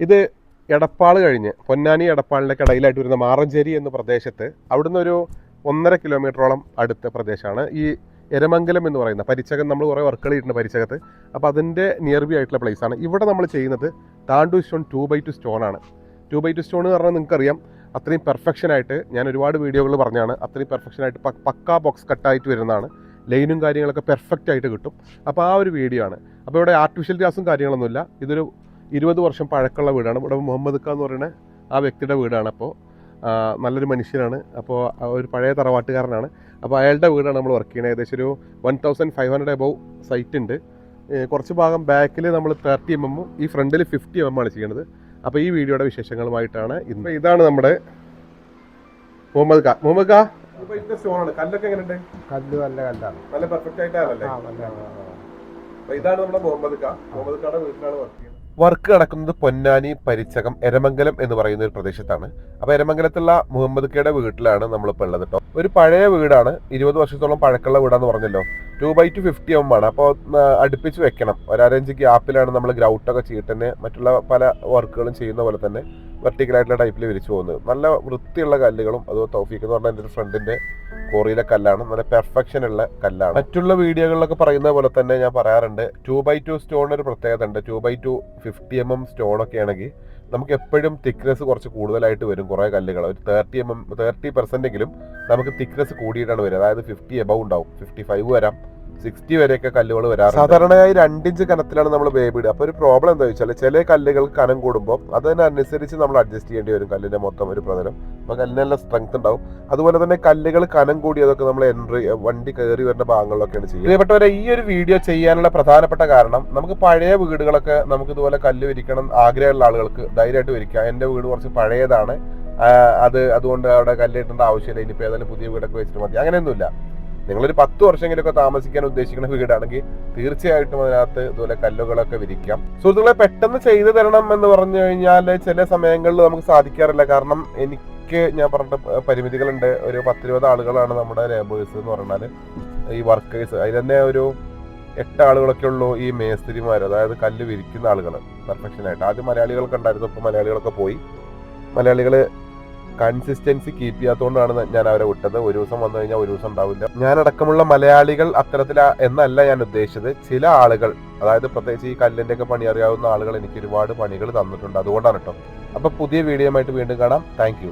ഇത് എടപ്പാൾ കഴിഞ്ഞ് പൊന്നാനി എടപ്പാളിന്റെ കടയിലായിട്ട് വരുന്ന മാറഞ്ചേരി എന്ന പ്രദേശത്ത് അവിടുന്ന് ഒരു ഒന്നര കിലോമീറ്ററോളം അടുത്ത പ്രദേശമാണ്. ഈ എരമംഗലം എന്ന് പറയുന്ന പരിച്ചകം നമ്മൾ കുറേ വർക്കുകൾ ചെയ്തിട്ടുണ്ട് പരിച്ചകത്ത്. അപ്പോൾ അതിന്റെ നിയർ ബി ആയിട്ടുള്ള place ആണ്. ഇവിടെ നമ്മൾ ചെയ്യുന്നത് താണ്ടു stone two by two stone ആണ്. ടു ബൈ ടു സ്റ്റോൺ എന്ന് പറഞ്ഞാൽ നിങ്ങൾക്കറിയാം അത്രയും പെർഫെക്ഷനായിട്ട് ഞാൻ ഒരുപാട് വീഡിയോകൾ പറഞ്ഞാണ്. അത്രയും പെർഫെക്ഷനായിട്ട് പക്കാ ബോക്സ് കട്ടായിട്ട് വരുന്നതാണ്. ലൈനും കാര്യങ്ങളൊക്കെ പെർഫെക്റ്റ് ആയിട്ട് കിട്ടും. അപ്പോൾ ആ ഒരു വീഡിയോ ആണ്. അപ്പോൾ ഇവിടെ ആർട്ടിഫിഷ്യൽ ഗ്യാസും കാര്യങ്ങളൊന്നുമില്ല. ഇതൊരു ഇരുപത് വർഷം പഴക്കമുള്ള വീടാണ്. ഇവിടെ മുഹമ്മദ് ഖാൻ എന്ന് പറയുന്ന ആ വ്യക്തിയുടെ വീടാണ് അപ്പോൾ. നല്ലൊരു മനുഷ്യനാണ്. അപ്പോൾ ഒരു പഴയ തറവാട്ടുകാരനാണ്. അപ്പോൾ അയാളുടെ വീടാണ് നമ്മൾ വർക്ക് ചെയ്യുന്നത്. ഏകദേശം ഒരു one thousand five hundred above site ഉണ്ട്. കുറച്ച് ഭാഗം ബാക്കിൽ നമ്മൾ തേർട്ടി എം എമ്മും ഈ ഫ്രണ്ടിൽ ഫിഫ്റ്റി എം എം ആണ് ചെയ്യുന്നത് അപ്പോൾ ഈ വീഡിയോയുടെ വിശേഷങ്ങളുമായിട്ടാണ് ഇന്ന്. ഇതാണ് നമ്മുടെ മുഹമ്മദ് ഖാ മുഹമ്മദ് ഖാ? സ്റ്റോണാണ് കല്ലൊക്കെ എങ്ങനെയുണ്ട്? കല്ല് നല്ല കല്ലാണ്. നല്ല പെർഫെക്റ്റ് ആയിട്ടാണല്ലേ? ആ നല്ല അപ്പൊ ഇതാണ് നമ്മുടെ മുഹമ്മദ് ഖാ മുഹമ്മദ് ഖാടെ വീട്ടിലാണ് വർക്ക് വർക്ക് നടക്കുന്നത് പൊന്നാനി പരിച്ചകം എരമംഗലം എന്ന് പറയുന്ന ഒരു പ്രദേശത്താണ്. അപ്പൊ എരമംഗലത്തുള്ള മുഹമ്മദ് കെയുടെ വീട്ടിലാണ് നമ്മളിപ്പോൾ ഉള്ളത് കേട്ടോ ഒരു പഴയ വീടാണ്. ഇരുപത് വർഷത്തോളം പഴക്കമുള്ള വീടാന്ന് പറഞ്ഞല്ലോ. Two by two fifty M ആണ് അപ്പോൾ അടുപ്പിച്ച് വെക്കണം. ഒരഞ്ച് ഗ്യാപ്പിലാണ് നമ്മൾ ഗ്രൗട്ടൊക്കെ ചെയ്തിട്ട് തന്നെ മറ്റുള്ള പല വർക്കുകളും ചെയ്യുന്ന പോലെ തന്നെ വെർട്ടിക്കലായിട്ടുള്ള ടൈപ്പിൽ വിരിച്ചു പോകുന്നത്. നല്ല വൃത്തിയുള്ള കല്ലുകളും അത് തൗഫീഖ് എന്ന് പറഞ്ഞാൽ എന്റെ ഒരു ഫ്രണ്ടിന്റെ കോറിയിലെ കല്ലാണ്. നല്ല പെർഫെക്ഷൻ ഉള്ള കല്ലാണ്. മറ്റുള്ള വീഡിയോകളിലൊക്കെ പറയുന്ന പോലെ തന്നെ ഞാൻ പറയാറുണ്ട് ടു ബൈ ടു സ്റ്റോണിന് ഒരു പ്രത്യേകത ഉണ്ട്. Two by two fifty M M സ്റ്റോണൊക്കെ ആണെങ്കിൽ നമുക്ക് എപ്പോഴും തിക്നെസ് കുറച്ച് കൂടുതലായിട്ട് വരും കുറേ കല്ലുകൾ. ഒരു തേർട്ടി എം എം തേർട്ടി പെർസെന്റെങ്കിലും നമുക്ക് തിക്നെസ് കൂടിയിട്ടാണ് വരിക. അതായത് ഫിഫ്റ്റി എബവ് ഉണ്ടാവും. ഫിഫ്റ്റി ഫൈവ് വരാം. സിക്സ്റ്റി വരെയൊക്കെ കല്ലുകൾ വരാറ് സാധാരണയായി രണ്ടിഞ്ച് കനത്തിലാണ് നമ്മൾ വേബ് ഇടുക. അപ്പോൾ ഒരു പ്രോബ്ലം എന്താ വെച്ചാൽ ചില കല്ലുകൾ കനം കൂടുമ്പോൾ അതിനനുസരിച്ച് നമ്മൾ അഡ്ജസ്റ്റ് ചെയ്യേണ്ടി വരും കല്ലിന്റെ മൊത്തം ഒരു പ്രതലം. അപ്പോൾ കല്ലിനെല്ലാം സ്ട്രെങ്ത് ഉണ്ടാവും. അതുപോലെ തന്നെ കല്ലുകൾ കനം കൂടിയതൊക്കെ നമ്മൾ എൻട്രി വണ്ടി കയറി വരുന്ന ഭാഗങ്ങളിലൊക്കെയാണ് ചെയ്യുന്നത് പ്രിയപ്പെട്ടവരെ ഈ ഒരു വീഡിയോ ചെയ്യാനുള്ള പ്രധാനപ്പെട്ട കാരണം നമുക്ക് പഴയ വീടുകളൊക്കെ നമുക്ക് ഇതുപോലെ കല്ല് വിരിക്കണം ആഗ്രഹമുള്ള ആളുകൾക്ക് ധൈര്യമായിട്ട് വിരിക്കാം. എന്റെ വീട് കുറച്ച് പഴയതാണ്. അത് അതുകൊണ്ട് അവിടെ കല്ലിട്ടേണ്ട ആവശ്യമില്ല. ഇനിയിപ്പോൾ ഏതായാലും പുതിയ വീടൊക്കെ വെച്ചിട്ട് മതി. അങ്ങനെയൊന്നുമില്ല. നിങ്ങളൊരു പത്ത് വർഷമെങ്കിലൊക്കെ താമസിക്കാൻ ഉദ്ദേശിക്കുന്ന വീടാണെങ്കിൽ തീർച്ചയായിട്ടും അതിനകത്ത് ഇതുപോലെ കല്ലുകളൊക്കെ വിരിക്കാം. സുഹൃത്തുക്കളെ പെട്ടെന്ന് ചെയ്തു തരണം എന്ന് പറഞ്ഞു കഴിഞ്ഞാൽ ചില സമയങ്ങളിൽ നമുക്ക് സാധിക്കാറില്ല. കാരണം എനിക്ക് ഞാൻ പറഞ്ഞ പരിമിതികളുണ്ട്. ഒരു പത്തിരുപത് ആളുകളാണ് നമ്മുടെ ലേബേഴ്സ് എന്ന് പറഞ്ഞാൽ ഈ വർക്കേഴ്സ് അതിൽ തന്നെ ഒരു എട്ട് ആളുകളൊക്കെ ഉള്ളൂ ഈ മേസ്തിരിമാർ അതായത് കല്ല് വിരിക്കുന്ന ആളുകൾ പെർഫെക്ഷൻ ആയിട്ട്. ആദ്യം മലയാളികൾക്ക് ഉണ്ടായിരുന്നു. ഇപ്പോൾ മലയാളികളൊക്കെ പോയി. മലയാളികൾ കൺസിസ്റ്റൻസി കീപ്പ് ചെയ്യാത്തതുകൊണ്ടാണ് ഞാൻ അവരെ വിട്ടത്. ഒരു ദിവസം വന്നു കഴിഞ്ഞാൽ ഒരു ദിവസം ഉണ്ടാവില്ല. ഞാനടക്കമുള്ള മലയാളികൾ അത്തരത്തിൽ എന്നല്ല ഞാൻ ഉദ്ദേശിച്ചത്. ചില ആളുകൾ അതായത് പ്രത്യേകിച്ച് ഈ കല്ലിന്റെ ഒക്കെ പണി അറിയാവുന്ന ആളുകൾ എനിക്ക് ഒരുപാട് പണികൾ തന്നിട്ടുണ്ട്. അതുകൊണ്ടാണ് കേട്ടോ അപ്പൊ പുതിയ വീഡിയോ ആയിട്ട് വീണ്ടും കാണാം. താങ്ക്